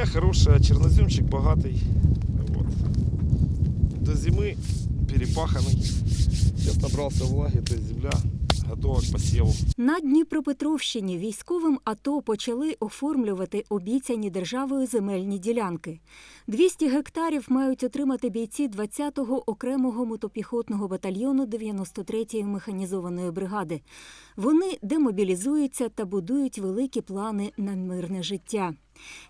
Земля хорошая, черноземчик богатый. Вот. До зимы перепаханный. Сейчас набрался влаги, то есть земля готова к посеву. На Дніпропетровщині військовим АТО почали оформлювати обіцяні державою земельні ділянки. 200 гектарів мають отримати бійці 20-го окремого мотопіхотного батальйону 93-ї механізованої бригади. Вони демобілізуються та будують великі плани на мирне життя.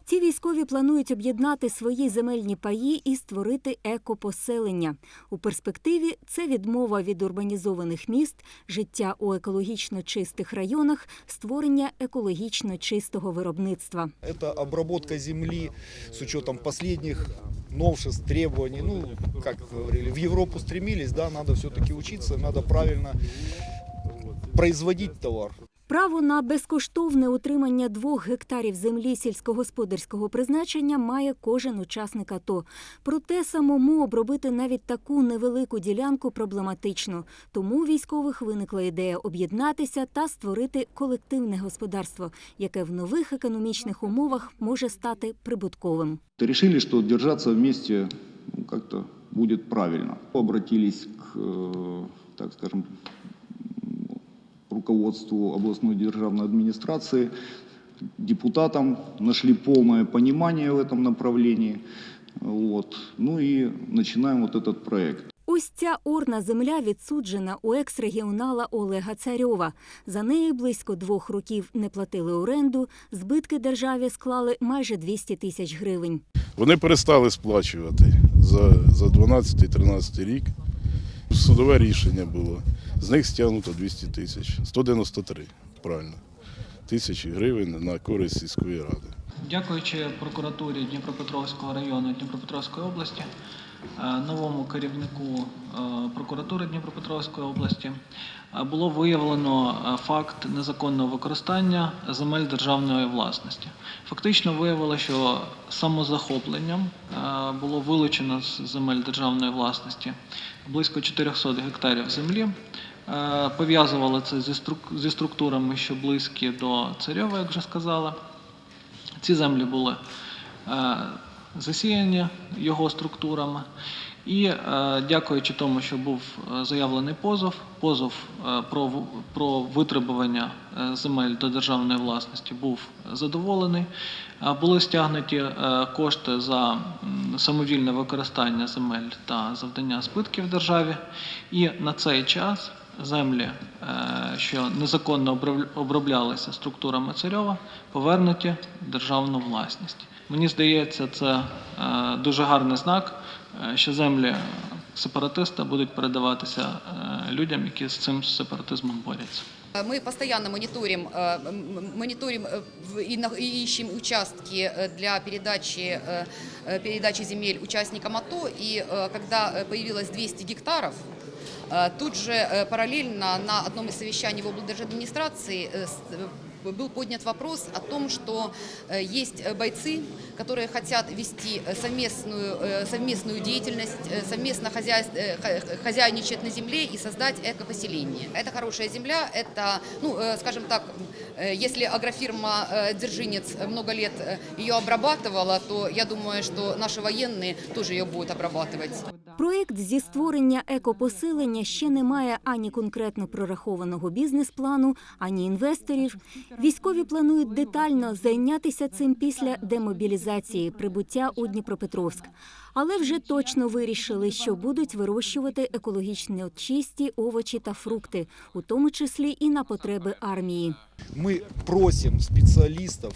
Ці військові планують об'єднати свої земельні паї і створити екопоселення. У перспективі це відмова від урбанізованих міст, життя у екологічно чистих районах, створення екологічно чистого виробництва. Это обработка земли с учетом последних новшеств, требований. Ну, как говорили, в Европу стремились, да, надо все-таки учиться, надо правильно производить товар. Право на безкоштовне утримання двох гектарів землі сільськогосподарського призначення має кожен учасник АТО. Проте самому обробити навіть таку невелику ділянку проблематично. Тому у військових виникла ідея об'єднатися та створити колективне господарство, яке в нових економічних умовах може стати прибутковим. Решили, что держаться вместе ну, как-то будет правильно. Обратились к, э, так скажем, руководству областной державной администрации, депутатам, нашли полное понимание в этом направлении. Вот. Ну и начинаем вот этот проект. Ось ця орна земля відсуджена у екс-регіонала Олега Царьова. За неї близько двох років не платили оренду, збитки державі склали майже 200 тисяч гривень. Вони перестали сплачувати за, за 12-13 рік. Судове рішення було. З них стягнуто 200 тисяч. 193, правильно. Тисячі гривень на користь сільської ради. Дякуючи прокуратурі Дніпропетровського району Дніпропетровської області, е, новому керівнику е, прокуратури Дніпропетровської області е, було виявлено факт незаконного використання земель державної власності. Фактично виявилося, що самозахопленням було вилучено з земель державної власності близько 400 гектарів землі. Е, Пов'язували це зі струк- структурами, що близькі до Царьова, як вже сказала. Ці землі були е, засіяні його структурами. І е, дякуючи тому, що був заявлений позов, позов про, про витребування земель до державної власності був задоволений. Були стягнуті кошти за самовільне використання земель та завдання збитків державі. І на цей час землі, е, що незаконно оброблялися структурами Царьова, повернуті в державну власність. Мені здається, це е, дуже гарний знак, е, що землі сепаратиста будуть передаватися людям, які з цим сепаратизмом борються. Мы постоянно мониторим, э, м- мониторим э, в- и на- и ищем участки э, для передачи, э, э, передачи земель участникам АТО. И э, когда э, появилось 200 гектаров, э, тут же э, параллельно на одном из совещаний в облдержадминистрации э, с- э, был поднят вопрос о том, что э, есть э, бойцы, которые хотят вести э, совместную, э, совместную деятельность, э, совместно хозяйств- э, ха- хозяйничать на земле и создать экопоселение. Это хорошая земля, это, ну, э, скажем так, э, если агрофирма э, «Дзержинец» много лет э, ее обрабатывала, то я думаю, что наши военные тоже ее будут обрабатывать. Проєкт зі створення екопоселення ще не має ані конкретно прорахованого бізнес-плану, ані інвесторів. Військові планують детально зайнятися цим після демобілізації прибуття у Дніпропетровськ. Але вже точно вирішили, що будуть вирощувати екологічно чисті овочі та фрукти, у тому числі і на потреби армії. Мы просим специалистов,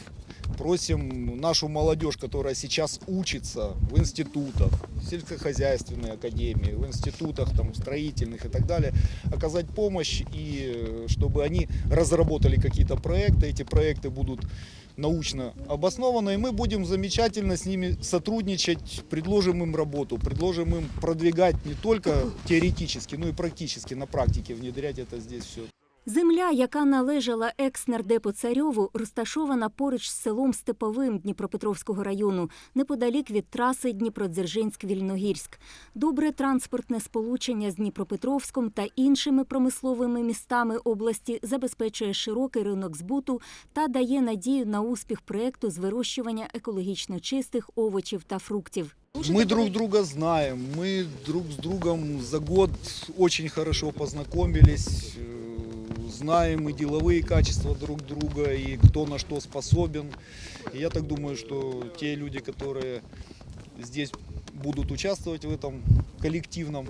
просим нашу молодежь, которая сейчас учится в институтах, в сельскохозяйственной академии, в институтах там, строительных и так далее, оказать помощь и э, чтобы они разработали какие-то проекты. Эти проекты будут научно обоснованы, и мы будем замечательно с ними сотрудничать, предложим им работу, предложим им продвигать не только теоретически, но и практически, на практике внедрять это здесь все. Земля, яка належала екс-нардепу Царьову, розташована поруч з селом Степовим Дніпропетровського району, неподалік від траси Дніпродзержинськ-Вільногірськ. Добре транспортне сполучення з Дніпропетровськом та іншими промисловими містами області забезпечує широкий ринок збуту та дає надію на успіх проекту з вирощування екологічно чистих овочів та фруктів. Мы друг друга знаем, мы друг с другом за год очень хорошо познакомились, э, Знаем и деловые качества друг друга, и кто на что способен. И я так думаю, что те люди, которые здесь будут участвовать в этом коллективном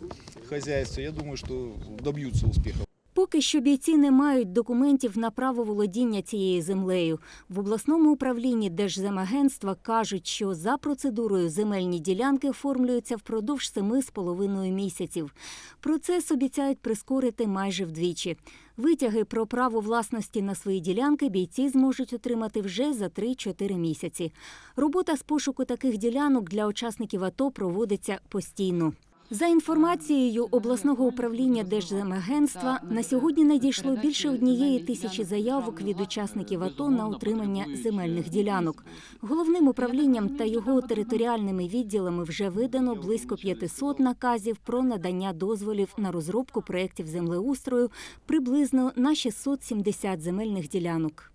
хозяйстве, я думаю, что добьются успеха. Поки що бійці не мають документів на право володіння цією землею. В обласному управлінні Держземагентства кажуть, що за процедурою земельні ділянки оформлюються впродовж семи з половиною місяців. Процес обіцяють прискорити майже вдвічі. Витяги про право власності на свої ділянки бійці зможуть отримати вже за 3-4 місяці. Робота з пошуку таких ділянок для учасників АТО проводиться постійно. За інформацією обласного управління Держземагентства, на сьогодні надійшло більше однієї тисячі заявок від учасників АТО на отримання земельних ділянок. Головним управлінням та його територіальними відділами вже видано близько 500 наказів про надання дозволів на розробку проєктів землеустрою приблизно на 670 земельних ділянок.